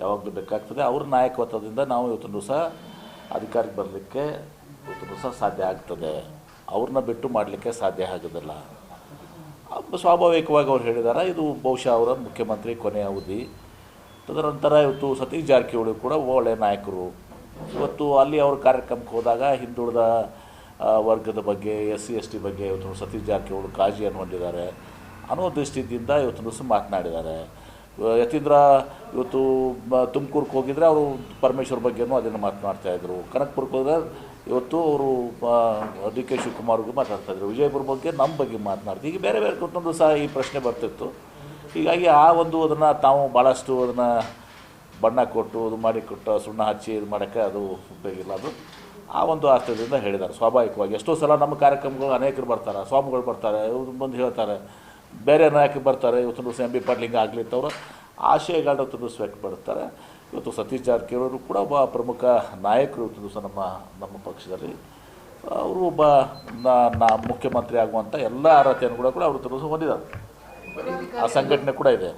ಯಾವಾಗಲೂ ಬೇಕಾಗ್ತದೆ. ಅವ್ರ ನಾಯಕತ್ವದಿಂದ ನಾವು ಇವತ್ತಿನ ದಿವಸ ಅಧಿಕಾರಕ್ಕೆ ಬರಲಿಕ್ಕೆ ಇವತ್ತಿನ ದಿವಸ ಸಾಧ್ಯ ಆಗ್ತದೆ. ಅವ್ರನ್ನ ಬಿಟ್ಟು ಮಾಡಲಿಕ್ಕೆ ಸಾಧ್ಯ ಆಗೋದಿಲ್ಲ. ಸ್ವಾಭಾವಿಕವಾಗಿ ಅವ್ರು ಹೇಳಿದ್ದಾರೆ ಇದು ಬಹುಶಃ ಅವರ ಮುಖ್ಯಮಂತ್ರಿ ಕೊನೆಯ ಅವಧಿ. ತದನಂತರ ಇವತ್ತು ಸತೀಶ್ ಜಾರಕಿಹೊಳಿ ಕೂಡ ಒಳ್ಳೆಯ ನಾಯಕರು. ಇವತ್ತು ಅಲ್ಲಿ ಅವ್ರ ಕಾರ್ಯಕ್ರಮಕ್ಕೆ ಹೋದಾಗ ಹಿಂದುಳಿದ ವರ್ಗದ ಬಗ್ಗೆ ಎಸ್ ಸಿ ಎಸ್ ಟಿ ಬಗ್ಗೆ ಇವತ್ತು ಸತೀಶ್ ಜಾರಕಿಹೊಳಿ ಕಾಳಜಿಯನ್ನು ಹೊಂದಿದ್ದಾರೆ ಅನ್ನೋ ದೃಷ್ಟಿಯಿಂದ ಇವತ್ತು ದಿವಸ ಮಾತನಾಡಿದ್ದಾರೆ. ಯತೀಂದ್ರ ಇವತ್ತು ತುಮಕೂರ್ಗೆ ಹೋಗಿದ್ರೆ ಅವರು ಪರಮೇಶ್ವರ್ ಬಗ್ಗೆನೂ ಅದನ್ನು ಮಾತನಾಡ್ತಾಯಿದ್ರು ಕನಕಪುರಕ್ಕೆ ಹೋದ್ರೆ ಇವತ್ತು ಅವರು ಡಿ ಕೆ ಶಿವಕುಮಾರ್ಗೂ ಮಾತಾಡ್ತಾಯಿದ್ರು ವಿಜಯಪುರ ಬಗ್ಗೆ ನಮ್ಮ ಬಗ್ಗೆ ಮಾತನಾಡ್ತೀವಿ ಈಗ ಬೇರೆ ಬೇರೆ ಕುಟುಂಬ ಸಹ ಈ ಪ್ರಶ್ನೆ ಬರ್ತಿತ್ತು. ಹೀಗಾಗಿ ಆ ಒಂದು ಅದನ್ನು ತಾವು ಭಾಳಷ್ಟು ಅದನ್ನು ಬಣ್ಣ ಕೊಟ್ಟು, ಅದು ಮಾಡಿ ಕೊಟ್ಟು ಸುಣ್ಣ ಹಚ್ಚಿ ಇದು ಮಾಡೋಕ್ಕೆ ಅದು ಉಪಯೋಗಿಲ್ಲ ಅದು ಆ ಒಂದು ಆಸ್ತದಿಂದ ಹೇಳಿದ್ದಾರೆ. ಸ್ವಾಭಾವಿಕವಾಗಿ ಎಷ್ಟೋ ಸಲ ನಮ್ಮ ಕಾರ್ಯಕ್ರಮಗಳು ಅನೇಕರು ಬರ್ತಾರೆ. ಸ್ವಾಮಿಗಳು ಬರ್ತಾರೆ. ಇವ್ರು ಬಂದು ಹೇಳ್ತಾರೆ. ಬೇರೆ ನಾಯಕರು ಬರ್ತಾರೆ, ಇವತ್ತು ದಿವಸ ಎಂ ಬಿ ಪಾಟ್ಲಿಂಗ ಆಶಯ ಆಶಯಗಳನ್ನ ಇವತ್ತು ದಿವಸ ವ್ಯಕ್ತಪಡಿಸ್ತಾರೆ ಇವತ್ತು ಸತೀಶ್ ಜಾರಕಿಹೊಳಿ ಕೂಡ ಒಬ್ಬ ಪ್ರಮುಖ ನಾಯಕರು ಇವತ್ತು ದಿವಸ ನಮ್ಮ ನಮ್ಮ ಪಕ್ಷದಲ್ಲಿ. ಅವರು ಒಬ್ಬ ನಾ- ಮುಖ್ಯಮಂತ್ರಿ ಆಗುವಂಥ ಎಲ್ಲ ಅರ್ಹತೆಯನ್ನು ಕೂಡ ಕೂಡ ಅವರು ದಿವಸ ಹೊಂದಿದ್ದಾರೆ. ಆ ಸಂಘಟನೆ ಕೂಡ ಇದೆ.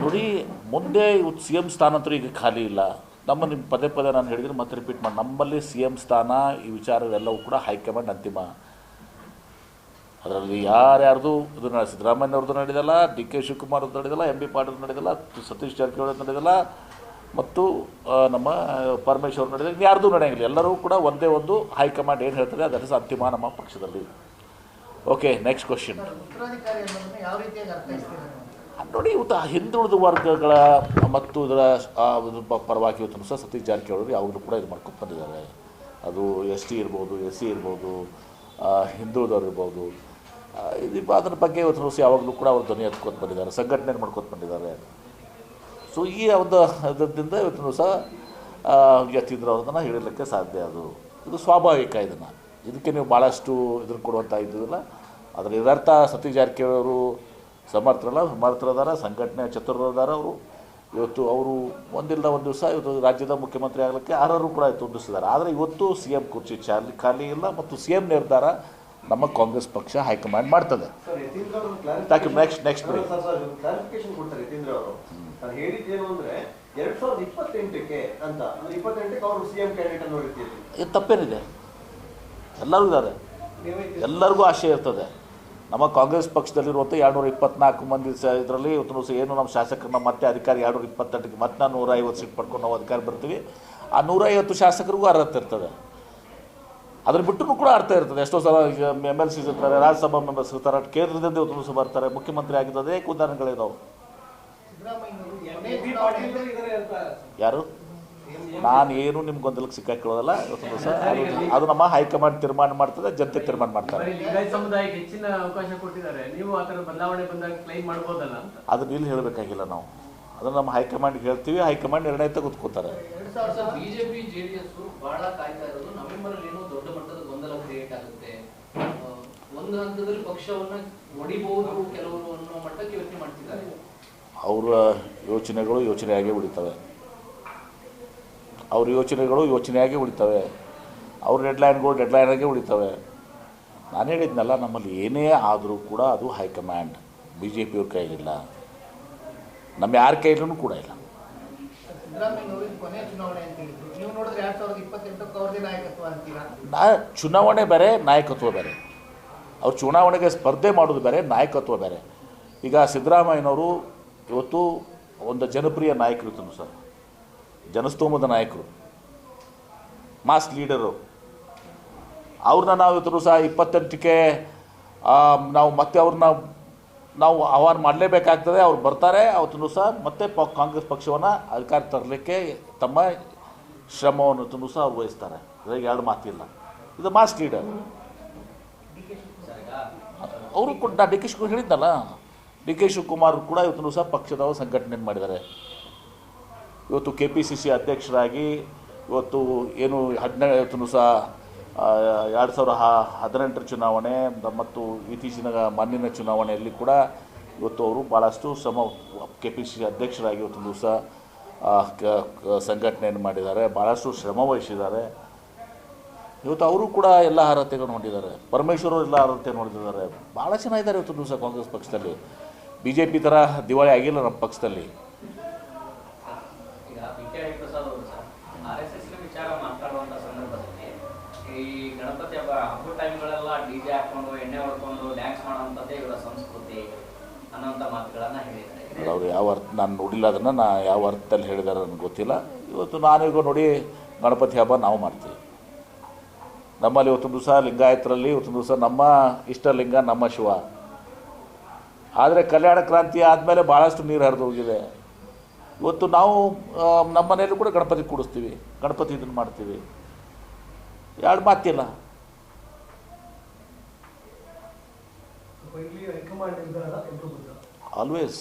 ನೋಡಿ, ಮುಂದೆ ಇವತ್ತು ಸಿ ಎಂ ಸ್ಥಾನ ಅಂತೂ ಈಗ ಖಾಲಿ ಇಲ್ಲ. ನಮ್ಮ ನಿಮ್ಮ ಪದೇ ಪದೇ ನಾನು ಹೇಳಿದ್ರೆ ಮತ್ತೆ ರಿಪೀಟ್ ಮಾಡಿ. ನಮ್ಮಲ್ಲಿ ಸಿ ಎಂ ಸ್ಥಾನ, ಈ ವಿಚಾರವೆಲ್ಲವೂ ಕೂಡ ಹೈಕಮಾಂಡ್ ಅಂತಿಮ. ಅದರಲ್ಲಿ ಯಾರ್ಯಾರ್ದು ಇದು ನಡೆ ಸಿದ್ದರಾಮಯ್ಯವ್ರದ್ದು ನಡೆದಲ್ಲ, ಡಿ ಕೆ ಶಿವಕುಮಾರ್ ಅವ್ರದ್ದು ನಡೆದಲ್ಲ ಎಂ ಬಿ ಪಾಟೀಲ್ ನಡೆದಲ್ಲ, ಸತೀಶ್ ಜಾರಕಿಹೊಳಿ ಅವ್ರದ್ದು ನಡೆದಲ್ಲ, ಮತ್ತು ನಮ್ಮ ಪರಮೇಶ್ವರ್ ನಡೆದಿಲ್ಲ. ಯಾರ್ದು ನಡೆಯಂಗಿಲ್ಲ. ಎಲ್ಲರೂ ಕೂಡ ಒಂದೇ ಒಂದು ಹೈಕಮಾಂಡ್ ಏನು ಹೇಳ್ತದೆ ಅದರ ಅಂತಿಮ ನಮ್ಮ ಪಕ್ಷದಲ್ಲಿ. ಓಕೆ ನೆಕ್ಸ್ಟ್ ಕ್ವಶನ್ ನೋಡಿ, ಇವತ್ತು ಆ ಹಿಂದುಳಿದ ವರ್ಗಗಳ ಮತ್ತು ಇದರ ಪರವಾಗಿ ಇವತ್ತು ಸಹ ಸತೀಶ್ ಜಾರಕಿಹೊಳಿ ಯಾವಾಗಲೂ ಕೂಡ ಇದು ಮಾಡ್ಕೊಂಡು ಬಂದಿದ್ದಾರೆ. ಅದು ಎಸ್ ಟಿ ಇರ್ಬೋದು, ಎಸ್ ಸಿ ಇರ್ಬೋದು ಹಿಂದುಳಿದವ್ರು ಇರ್ಬೋದು. ಇದು ಅದರ ಬಗ್ಗೆ ಇವತ್ತು ಸಹ ಯಾವಾಗಲೂ ಕೂಡ ಅವರು ಧ್ವನಿ ಎತ್ಕೊಂಡು ಬಂದಿದ್ದಾರೆ ಸಂಘಟನೆ ಮಾಡ್ಕೊಂಡು ಬಂದಿದ್ದಾರೆ. ಸೊ ಈ ಒಂದು ಇದರಿಂದ ಇವತ್ತು ಸಹ ಯತೀಂದ್ರ ಅವ್ರದನ್ನು ಹೇಳಲಿಕ್ಕೆ ಸಾಧ್ಯ ಅದು. ಇದು ಸ್ವಾಭಾವಿಕ ಇದನ್ನು. ಇದಕ್ಕೆ ನೀವು ಭಾಳಷ್ಟು ಇದನ್ನು ಕೊಡುವಂಥ ಇದ್ದಿಲ್ಲ ಅದರ ಇದರ್ಥ ಸತೀಶ್ ಜಾರಕಿಹೊಳಿ ಅವರು ಸಮರ್ಥರಲ್ಲ ಸಮರ್ಥರದಾರ ಸಂಘಟನೆ ಚತುರದಾರ ಅವರು. ಇವತ್ತು ಅವರು ಒಂದಿಲ್ಲ ಒಂದು ದಿವಸ ಇವತ್ತು ರಾಜ್ಯದ ಮುಖ್ಯಮಂತ್ರಿ ಆಗಲಿಕ್ಕೆ ಅರ್ಹರು ಕೂಡ ತುಂಬಿಸಿದ್ದಾರೆ. ಆದರೆ ಇವತ್ತು ಸಿ ಎಂ ಕುರ್ಚಿ ಚಾಲಿ ಖಾಲಿ ಇಲ್ಲ ಮತ್ತು ಸಿ ಎಂ ನಿರ್ಧಾರ ನಮ್ಮ ಕಾಂಗ್ರೆಸ್ ಪಕ್ಷ ಹೈಕಮಾಂಡ್ ಮಾಡ್ತದೆ. ನೆಕ್ಸ್ಟ್ ರೀತಿಯಲ್ಲಿ ಇದು ತಪ್ಪೇನಿದೆ. ಎಲ್ಲರೂ ಇದ್ದಾರೆ. ಎಲ್ಲರಿಗೂ ಆಶಯ ಇರ್ತದೆ. ನಮ್ಮ ಕಾಂಗ್ರೆಸ್ ಪಕ್ಷದಲ್ಲಿರುವಂಥ ಎರಡುನೂರ ಇಪ್ಪತ್ನಾಲ್ಕು ಮಂದಿ ಸ ಇದರಲ್ಲಿ ಇವತ್ತು ಏನು ನಮ್ಮ ಶಾಸಕರನ್ನ ಮತ್ತೆ ಅಧಿಕಾರಿ ಎರಡುನೂರ ಇಪ್ಪತ್ತೆಂಟಕ್ಕೆ ಮತ್ತೆ ನಾವು ನೂರ ಐವತ್ತು ಸೀಟ್ ಪಡ್ಕೊಂಡು ನಾವು ಅಧಿಕಾರ ಬರ್ತೀವಿ. ಆ ನೂರೈವತ್ತು ಶಾಸಕರಿಗೂ ಅರ್ಹತೆ ಇರ್ತದೆ. ಅದ್ರ ಬಿಟ್ಟು ಕೂಡ ಅರ್ಥ ಇರ್ತದೆ. ಎಷ್ಟೋ ಸಲ ಎಂ ಎಲ್ ಸಿಸ್ ಇರ್ತಾರೆ ರಾಜ್ಯಸಭಾ ಮೆಂಬರ್ಸ್ ಇರ್ತಾರೆ ಕೇಂದ್ರದಿಂದ ಇವತ್ತು ಸಹ ಬರ್ತಾರೆ. ಮುಖ್ಯಮಂತ್ರಿ ಆಗಿದ್ದು ಅದೇ ಉದಾಹರಣೆಗಳಿದಾವೆ. ಯಾರು? ನಾನು ಏನು ನಿಮ್ಗೆ ಗೊಂದಲಕ್ಕೆ ಸಿಕ್ಕಾಕೊಳ್ಳೋದಲ್ಲ ಇವತ್ತು ದಿವಸ ಅದು ಅದು ನಮ್ಮ ಹೈಕಮಾಂಡ್ ತೀರ್ಮಾನ ಮಾಡ್ತದೆ ಜನತೆ ತೀರ್ಮಾನ ಮಾಡ್ತಾರೆ. ಬರೀ ಸಮುದಾಯಕ್ಕೆ ಹೆಚ್ಚಿನ ಅವಕಾಶ ಕೊಟ್ಟಿದ್ದಾರೆ. ನೀವು ಆ ಬದಲಾವಣೆ ಬಂದಾಗ ಕ್ಲೈಮ್ ಮಾಡ್ಬೋದಲ್ಲ ಅಂತ. ಅದನ್ನ ಇಲ್ಲಿ ಹೇಳಬೇಕಾಗಿಲ್ಲ ನಾವು. ಅದನ್ನು ನಮ್ಮ ಹೈಕಮಾಂಡ್ ಹೇಳ್ತೀವಿ ಹೈಕಮಾಂಡ್ ನಿರ್ಣಯ ತೆಗೆದುಕೋತಾರೆ. ಎರಡ್ ಸಾವಿರದ ಬಿಜೆಪಿ ಜೆಡಿಎಸ್ ಬಹಳ ಕಾಯ್ತಾ ಇರೋದು. ನವೆಂಬರ್ ಅಲ್ಲಿ ಏನೋ ದೊಡ್ಡ ಮಟ್ಟದ ಗೊಂದಲ ಕ್ರಿಯೇಟ್ ಒಂದು ಹಂತದಲ್ಲಿ ಪಕ್ಷವನ್ನ ಒಡಿಬಹುದು ಕೆಲವರು ಅನ್ನೋ ಮಟ್ಟಕ್ಕೆ ಯೋಚನೆ ಮಾಡ್ತಿದ್ದಾರೆ. ಅವರ ಯೋಚನೆಗಳು ಯೋಚನೆಯಾಗಿ ಉಳಿತವೆ. ಅವ್ರ ಯೋಚನೆಗಳು ಯೋಚನೆಯಾಗೇ ಉಳಿತವೆ. ಅವ್ರ ಡೆಡ್ಲೈನ್ಗಳು ಡೆಡ್ಲೈನಾಗೇ ಉಳಿತವೆ. ನಾನು ಹೇಳಿದ್ನಲ್ಲ ನಮ್ಮಲ್ಲಿ ಏನೇ ಆದರೂ ಕೂಡ ಅದು ಹೈಕಮಾಂಡ್ ಬಿ ಜೆ ಪಿಯವ್ರ ಕೈಲಿಲ್ಲ. ನಮ್ಮ ಯಾರ ಕೈಲೂ ಕೂಡ ಇಲ್ಲ. ಚುನಾವಣೆ ಬೇರೆ ನಾಯಕತ್ವ ಬೇರೆ. ಅವ್ರು ಚುನಾವಣೆಗೆ ಸ್ಪರ್ಧೆ ಮಾಡೋದು ಬೇರೆ ನಾಯಕತ್ವ ಬೇರೆ. ಈಗ ಸಿದ್ದರಾಮಯ್ಯನವರು ಇವತ್ತು ಒಂದು ಜನಪ್ರಿಯ ನಾಯಕರು ಸರ್. ಜನಸ್ತೋಮದ ನಾಯಕರು ಮಾಸ್ ಲೀಡರು ಅವ್ರನ್ನ ನಾವು ಇವತ್ತು ಸಹ ಇಪ್ಪತ್ತೆಂಟಕ್ಕೆ ನಾವು ಮತ್ತೆ ಅವ್ರನ್ನ ನಾವು ಆಹ್ವಾನ ಮಾಡಲೇಬೇಕಾಗ್ತದೆ. ಅವ್ರು ಬರ್ತಾರೆ ಅವತ್ತೂ ಸಹ ಮತ್ತೆ ಪ, ಕಾಂಗ್ರೆಸ್ ಪಕ್ಷವನ್ನು ಅಧಿಕಾರ ತರಲಿಕ್ಕೆ ತಮ್ಮ ಶ್ರಮವನ್ನು ಸಹ ಅವ್ರು ವಹಿಸ್ತಾರೆ. ಇದ್ರಾಗ ಎರಡು ಮಾತಿಲ್ಲ. ಇದು ಮಾಸ್ ಲೀಡರ್ ಅವರು ಕೂಡ, ಡಿ ಕೆ ಶಿವಕುಮಾರ್ ಹೇಳಿದ್ದಲ್ಲ? ಡಿ ಕೆ ಶಿವಕುಮಾರ್ ಕೂಡ ಇವತ್ತು ಸಹ ಪಕ್ಷದವರು ಸಂಘಟನೆ ಮಾಡಿದ್ದಾರೆ. ಇವತ್ತು ಕೆ ಪಿ ಸಿ ಸಿ ಅಧ್ಯಕ್ಷರಾಗಿ ಇವತ್ತು ಏನು ಹದಿನೇಳು ಸಹ ಎರಡು ಸಾವಿರ ಹ- ಹದಿನೆಂಟರ ಚುನಾವಣೆ, ಮತ್ತು ಇತ್ತೀಚಿನ ಮಣ್ಣಿನ ಚುನಾವಣೆಯಲ್ಲಿ ಕೂಡ ಇವತ್ತು ಅವರು ಭಾಳಷ್ಟು ಶ್ರಮ ಕೆ ಪಿ ಸಿ ಅಧ್ಯಕ್ಷರಾಗಿ ಇವತ್ತು ದಿವಸ ಸಂಘಟನೆಯನ್ನು ಮಾಡಿದ್ದಾರೆ ಭಾಳಷ್ಟು ಶ್ರಮ ವಹಿಸಿದ್ದಾರೆ. ಇವತ್ತು ಅವರು ಕೂಡ ಎಲ್ಲ ಅರ್ಹತೆಗಳನ್ನು ಹೊಂದಿದ್ದಾರೆ. ಪರಮೇಶ್ವರ್ ಎಲ್ಲ ಅರ್ಹತೆಯನ್ನು ಹೊಂದಿದ್ದಾರೆ. ಭಾಳ ಚೆನ್ನಾಗಿದ್ದಾರೆ ಇವತ್ತು ದಿವಸ ಕಾಂಗ್ರೆಸ್ ಪಕ್ಷದಲ್ಲಿ. ಬಿ ಜೆ ಪಿ ಥರ ದಿವಾಳಿ ಆಗಿಲ್ಲ ನಮ್ಮ ಪಕ್ಷದಲ್ಲಿ. ಅನ್ನೋಂಥ ಮಾತುಗಳನ್ನ ಹೇಳಿದ್ದಾರೆ. ಅವ್ರು ಯಾವ ಅರ್ಥ ನಾನು ನೋಡಿಲ್ಲ ಅದನ್ನು ನಾ ಯಾವ ಅರ್ಥದಲ್ಲಿ ಹೇಳಿದಾರೆ ನನಗೆ ಗೊತ್ತಿಲ್ಲ. ಇವತ್ತು ನಾನೀಗ ನೋಡಿ ಗಣಪತಿ ಹಬ್ಬ ನಾವು ಮಾಡ್ತೀವಿ. ನಮ್ಮಲ್ಲಿ ಇವತ್ತೊಂದು ದಿವಸ ಲಿಂಗಾಯತರಲ್ಲಿ ಇವತ್ತೊಂದು ದಿವಸ ನಮ್ಮ ಇಷ್ಟಲಿಂಗ ನಮ್ಮ ಶಿವ. ಆದರೆ ಕಲ್ಯಾಣ ಕ್ರಾಂತಿ ಆದಮೇಲೆ ಭಾಳಷ್ಟು ನೀರು ಹರಿದು ಹೋಗಿದೆ. ಇವತ್ತು ನಾವು ನಮ್ಮ ಮನೆಯಲ್ಲೂ ಕೂಡ ಗಣಪತಿ ಕೂಡಿಸ್ತೀವಿ. ಗಣಪತಿ ಇದನ್ನು ಮಾಡ್ತೀವಿ. ಎರಡು ಮಾತಿಲ್ಲ. ಆಲ್ವೇಸ್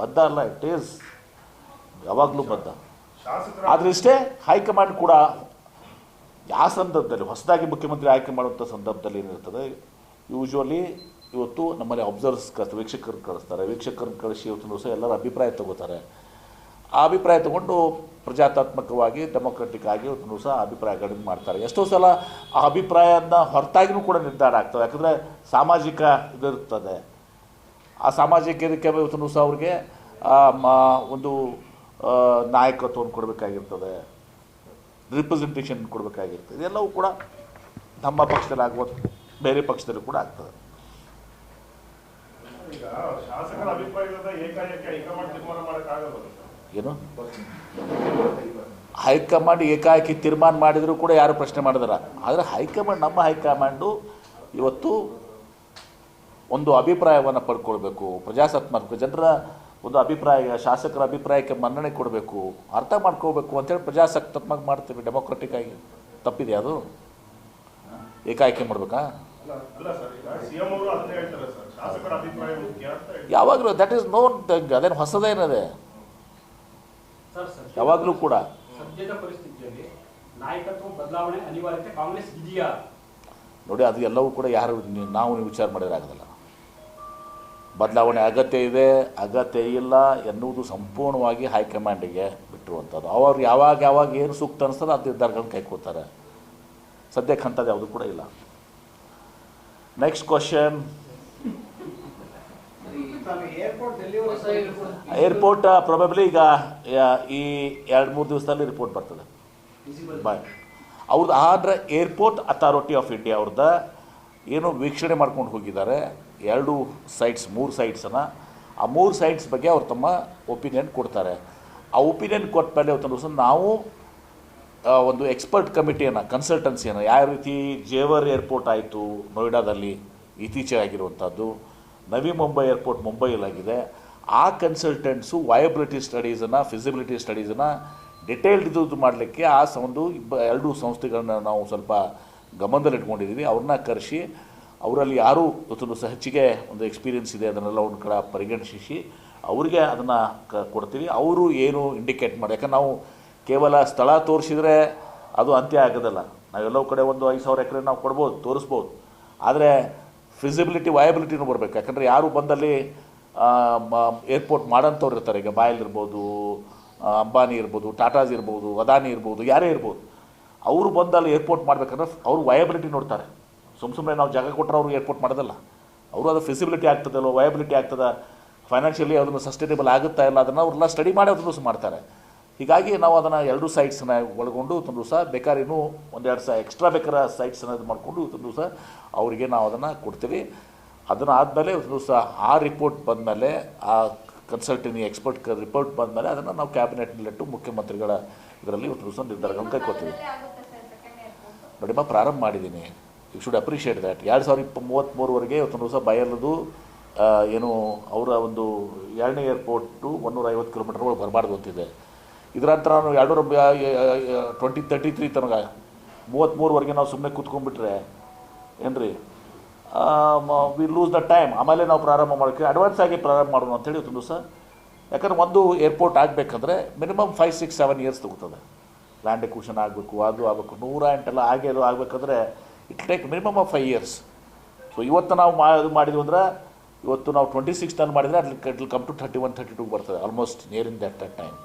ಬದ್ಧ ಅಲ್ಲ ಇಟ್ ಈಸ್ ಯಾವಾಗಲೂ ಬದ್ಧ. ಆದರೆ ಇಷ್ಟೇ ಹೈಕಮಾಂಡ್ ಕೂಡ ಯಾವ ಸಂದರ್ಭದಲ್ಲಿ ಹೊಸದಾಗಿ ಮುಖ್ಯಮಂತ್ರಿ ಆಯ್ಕೆ ಮಾಡುವಂಥ ಸಂದರ್ಭದಲ್ಲಿ ಏನಿರ್ತದೆ ಯೂಶ್ವಲಿ ಇವತ್ತು ನಮ್ಮಲ್ಲಿ ಅಬ್ಸರ್ವ್ಸ್ ಕಳಿಸ್ತಾರೆ ವೀಕ್ಷಕರನ್ನು ಕಳಿಸ್ತಾರೆ ವೀಕ್ಷಕರನ್ನು ಕಳಿಸಿ ಇವತ್ತು ದಿವಸ ಎಲ್ಲರ ಅಭಿಪ್ರಾಯ ತಗೋತಾರೆ. ಆ ಅಭಿಪ್ರಾಯ ತಗೊಂಡು ಪ್ರಜಾತಾತ್ಮಕವಾಗಿ ಡೆಮೊಕ್ರೆಟಿಕ್ ಆಗಿ ಇವತ್ತು ದಿವಸ ಕಡಿಮೆ ಮಾಡ್ತಾರೆ. ಎಷ್ಟೋ ಸಲ ಆ ಅಭಿಪ್ರಾಯನ ಹೊರತಾಗಿಯೂ ಕೂಡ ನಿರ್ಧಾರ ಆಗ್ತದೆ ಯಾಕಂದರೆ ಸಾಮಾಜಿಕ ಇದಿರ್ತದೆ ಆ ಸಾಮಾಜಿಕ ಇದಕ್ಕೆ ಇವತ್ತು ದಿವಸ ಅವ್ರಿಗೆ ಒಂದು ನಾಯಕತ್ವವನ್ನು ಕೊಡಬೇಕಾಗಿರ್ತದೆ. ರಿಪ್ರೆಸೆಂಟೇಷನ್ ಕೊಡಬೇಕಾಗಿರ್ತದೆ. ಇದೆಲ್ಲವೂ ಕೂಡ ನಮ್ಮ ಪಕ್ಷದಲ್ಲಿ ಆಗುವ ಬೇರೆ ಪಕ್ಷದಲ್ಲಿ ಕೂಡ ಆಗ್ತದೆ. ಏನು? ಹೈಕಮಾಂಡ್ ಏಕಾಏಕಿ ತೀರ್ಮಾನ ಮಾಡಿದರೂ ಕೂಡ ಯಾರು ಪ್ರಶ್ನೆ ಮಾಡಿದಾರ? ಆದರೆ ಹೈಕಮಾಂಡ್ ನಮ್ಮ ಹೈಕಮಾಂಡು ಇವತ್ತು ಒಂದು ಅಭಿಪ್ರಾಯವನ್ನು ಪಡ್ಕೊಳ್ಬೇಕು. ಪ್ರಜಾಸತ್ತಾತ್ಮಕ ಜನರ ಒಂದು ಅಭಿಪ್ರಾಯ ಶಾಸಕರ ಅಭಿಪ್ರಾಯಕ್ಕೆ ಮನ್ನಣೆ ಕೊಡಬೇಕು ಅರ್ಥ ಮಾಡ್ಕೋಬೇಕು ಅಂತೇಳಿ ಪ್ರಜಾಸತ್ತಾತ್ಮಕ ಮಾಡ್ತೀವಿ. ಡೆಮೊಕ್ರೆಟಿಕ್ ಆಗಿ ತಪ್ಪಿದೆ ಅದು. ಏಕಾಏಕಿ ಮಾಡಬೇಕಾ? ಅಲ್ಲ ಸರ್ ಸಿಎಂ ಅವರು ಅದನ್ನೇ ಹೇಳ್ತಾರೆ ಸರ್. ಶಾಸಕರ ಅಭಿಪ್ರಾಯ ಮುಖ್ಯ ಅಂತ ಹೇಳ್ತಾರೆ. ಯಾವಾಗಲೂ ದಟ್ ಈಸ್ ನೋನ್ ಅದೇನು ಹೊಸದೇನದೆ ಸರ್ ಸರ್ ಯಾವಾಗಲೂ ಕೂಡ. ಸದ್ಯದ ಪರಿಸ್ಥಿತಿಯಲ್ಲಿ ನಾಯಕತ್ವ ಬದಲಾವಣೆ ಅನಿವಾರ್ಯತೆ ಕಾಂಗ್ರೆಸ್ ಇದೆಯಾ? ನೋಡಿ ಅದು ಎಲ್ಲವೂ ಕೂಡ ಯಾರು ನೀವು ವಿಚಾರ ಮಾಡಿದ್ರೆ ಆಗೋದಿಲ್ಲ. ಬದಲಾವಣೆ ಅಗತ್ಯ ಇದೆ ಅಗತ್ಯ ಇಲ್ಲ ಎನ್ನುವುದು ಸಂಪೂರ್ಣವಾಗಿ ಹೈಕಮಾಂಡಿಗೆ ಬಿಟ್ಟಿರುವಂಥದ್ದು. ಅವರು ಯಾವಾಗ ಯಾವಾಗ ಏನು ಸೂಕ್ತ ಅನಿಸ್ತದೆ ಅದು ನಿರ್ಧಾರಗಳನ್ನ ಕೈಕೊಳ್ತಾರೆ ಸದ್ಯಕ್ಕೆ ಅಂಥದ್ದು ಯಾವುದು ಕೂಡ ಇಲ್ಲ. ನೆಕ್ಸ್ಟ್ ಕ್ವಶನ್ ಏರ್ಪೋರ್ಟ್ ಪ್ರಾಬಬ್ಲಿ ಈಗ ಈ ಎರಡು ಮೂರು ದಿವಸದಲ್ಲಿ ರಿಪೋರ್ಟ್ ಬರ್ತದೆ. ಬಾಯ್ ಅವ್ರದ್ದು ಆದರೆ ಏರ್ಪೋರ್ಟ್ ಅಥಾರಿಟಿ ಆಫ್ ಇಂಡಿಯಾ ಅವ್ರದ್ದು ಏನು ವೀಕ್ಷಣೆ ಮಾಡ್ಕೊಂಡು ಹೋಗಿದ್ದಾರೆ. ಎರಡು ಸೈಟ್ಸ್ ಮೂರು ಸೈಟ್ಸನ್ನು ಆ ಮೂರು ಸೈಟ್ಸ್ ಬಗ್ಗೆ ಅವ್ರು ತಮ್ಮ ಒಪಿನಿಯನ್ ಕೊಡ್ತಾರೆ. ಆ ಒಪಿನಿಯನ್ ಕೊಟ್ಟ ಮೇಲೆ ಅವತ್ತೊಂದು ದಿವಸ ನಾವು ಒಂದು ಎಕ್ಸ್ಪರ್ಟ್ ಕಮಿಟಿಯನ್ನು ಕನ್ಸಲ್ಟೆನ್ಸಿಯನ್ನು ಯಾವ ರೀತಿ ಜೇವರ್ ಏರ್ಪೋರ್ಟ್ ಆಯಿತು ನೋಯ್ಡಾದಲ್ಲಿ ಇತ್ತೀಚೆಗೆ ಆಗಿರುವಂಥದ್ದು, ನವಿ ಮುಂಬೈ ಏರ್ಪೋರ್ಟ್ ಮುಂಬೈಯಲ್ಲಾಗಿದೆ ಆ ಕನ್ಸಲ್ಟೆಂಟ್ಸು ವಯಬಿಲಿಟಿ ಸ್ಟಡೀಸನ್ನು ಫಿಸಿಬಿಲಿಟಿ ಸ್ಟಡೀಸನ್ನು ಡಿಟೇಲ್ಡ್ ಇದು ಮಾಡಲಿಕ್ಕೆ ಆ ಒಂದು ಇಬ್ಬ ಎರಡು ಸಂಸ್ಥೆಗಳನ್ನ ನಾವು ಸ್ವಲ್ಪ ಗಮನದಲ್ಲಿ ಇಟ್ಕೊಂಡಿದ್ದೀವಿ ಅವ್ರನ್ನ ಕರೆಸಿ, ಅವರಲ್ಲಿ ಯಾರು ಇವತ್ತು ಸಹ ಹೆಚ್ಚಿಗೆ ಒಂದು ಎಕ್ಸ್ಪೀರಿಯೆನ್ಸ್ ಇದೆ, ಅದನ್ನೆಲ್ಲ ಒಂದು ಕಡೆ ಪರಿಗಣಿಸಿ, ಅವರಿಗೆ ಅದನ್ನು ಕ, ಕೊಡ್ತೀವಿ. ಅವರು ಏನು ಇಂಡಿಕೇಟ್ ಮಾಡಿ, ಯಾಕಂದ್ರೆ ನಾವು ಕೇವಲ ಸ್ಥಳ ತೋರಿಸಿದರೆ ಅದು ಅಂತ್ಯ ಆಗೋದಲ್ಲ. ನಾವೆಲ್ಲೋ ಕಡೆ ಒಂದು ಐದು ಸಾವಿರ ಎಕರೆ ನಾವು ಕೊಡ್ಬೋದು, ತೋರಿಸ್ಬೋದು. ಆದರೆ ಫಿಸಿಬಿಲಿಟಿ ವಯಬಿಲಿಟಿನೂ ಬರಬೇಕು. ಯಾಕಂದರೆ ಯಾರು ಬಂದಲ್ಲಿ ಏರ್ಪೋರ್ಟ್ ಮಾಡೋಂಥವ್ರು ಇರ್ತಾರೆ. ಈಗ ಬಾಯಲ್ ಇರ್ಬೋದು ಅಂಬಾನಿ ಇರ್ಬೋದು, ಟಾಟಾಸ್ ಇರ್ಬೋದು, ಅದಾನಿ ಇರ್ಬೋದು, ಯಾರೇ ಇರ್ಬೋದು. ಅವರು ಬಂದಲ್ಲಿ ಏರ್ಪೋರ್ಟ್ ಮಾಡಬೇಕಂದ್ರೆ ಅವರು ವಯಬಿಲಿಟಿ ನೋಡ್ತಾರೆ. ಸುಮ್ಮ ಸುಮ್ಮನೆ ನಾವು ಜಾಗ ಕೊಟ್ಟರೆ ಅವರು ಏರ್ಪೋರ್ಟ್ ಮಾಡೋದಲ್ಲ. ಅವರು ಅದು ಫೆಸಿಬಿಲಿಟಿ ಆಗ್ತದಲ್ಲೋ ವಯಬಿಲಿಟಿ ಆಗ್ತದ? ಫೈನಾನ್ಷಿಯಲಿ ಅದನ್ನು ಸಸ್ಟೈನೇಬಲ್ ಆಗುತ್ತಾ ಇಲ್ಲ? ಅದನ್ನು ಅವರೆಲ್ಲ ಸ್ಟಡಿ ಮಾಡಿ ಅದನ್ನು ದಿವಸ ಮಾಡ್ತಾರೆ. ಹೀಗಾಗಿ ನಾವು ಅದನ್ನು ಎರಡು ಸೈಟ್ಸನ್ನ ಒಳಗೊಂಡು ಒಂದು ದಿವಸ ಬೇಕಾದ್ರೆ ಇನ್ನೂ ಒಂದೆರಡು ಸಹ ಎಕ್ಸ್ಟ್ರಾ ಬೇಕಾದ್ರೆ ಸೈಟ್ಸನ್ನ ಇದು ಮಾಡಿಕೊಂಡು ಒಂದು ದಿವಸ ಅವರಿಗೆ ನಾವು ಅದನ್ನು ಕೊಡ್ತೀವಿ. ಅದನ್ನು ಆದಮೇಲೆ ಒಂದು ದಿವಸ ಆ ರಿಪೋರ್ಟ್ ಬಂದಮೇಲೆ ಆ ಕನ್ಸಲ್ಟಿನಿ ಎಕ್ಸ್ಪರ್ಟ್ ರಿಪೋರ್ಟ್ ಬಂದಮೇಲೆ ಅದನ್ನು ನಾವು ಕ್ಯಾಬಿನೆಟ್ನಲ್ಲಿಟ್ಟು ಮುಖ್ಯಮಂತ್ರಿಗಳ ಇದರಲ್ಲಿ ಒಂದು ದಿವಸ ನಿರ್ಧಾರಗಳನ್ನು ಕೈಕೊಳ್ತೀವಿ ನೋಡಿಮ್ಮ ಪ್ರಾರಂಭ ಮಾಡಿದ್ದೀನಿ. ಯು ಶುಡ್ ಅಪ್ರಿಷಿಯೇಟ್ ದ್ಯಾಟ್ ಎರಡು ಸಾವಿರದ ಇಪ್ಪ ಮೂವತ್ತ್ಮೂರವರೆಗೆ ಇವತ್ತೊಂದು ದಿವಸ ಬಯಲದು ಏನು ಅವರ ಒಂದು ಎರಡನೇ ಏರ್ಪೋರ್ಟು ಒನ್ನೂರ ಐವತ್ತು ಕಿಲೋಮೀಟರ್ ಒಳಗೆ ಬರಬಾರ್ದು ಅಂತಿದೆ. ಇದರ ನಂತರ ನಾನು ಎರಡುನೂರ ಟ್ವೆಂಟಿ ತರ್ಟಿ ತ್ರೀ ತನಕ ಮೂವತ್ತ್ಮೂರವರೆಗೆ ನಾವು ಸುಮ್ಮನೆ ಕೂತ್ಕೊಂಡ್ಬಿಟ್ರೆ, ಏನ್ರಿ? ವಿ ಲೂಸ್ ದ ಟೈಮ್ ಆಮೇಲೆ ನಾವು ಪ್ರಾರಂಭ ಮಾಡೋಕ್ಕೆ ಅಡ್ವಾನ್ಸ್ ಆಗಿ ಪ್ರಾರಂಭ ಮಾಡೋಣ ಅಂತೇಳಿ ಒಂದು ದಿವಸ. ಯಾಕಂದ್ರೆ ಒಂದು ಏರ್ಪೋರ್ಟ್ ಆಗಬೇಕಂದ್ರೆ minimum five six seven years ತಗೋತದೆ. Land acquisition ಆಗಬೇಕು, ಅದು ಆಗಬೇಕು, ನೂರ ಎಂಟೆಲ್ಲ ಹಾಗೆ ಅದು ಆಗಬೇಕಂದ್ರೆ it take minimum of five years so ಇವತ್ತು ನಾವು ಮಾ, ಇದು ಮಾಡಿದ್ವಿ ಅಂದ್ರೆ ಇವತ್ತು ನಾವು ಟ್ವೆಂಟಿ ಸಿಕ್ಸ್ ಟನ್ ಮಾಡಿದರೆ ಅಲ್ಲಿ it will come to thirty one thirty two ಬರ್ತದೆ almost near in that time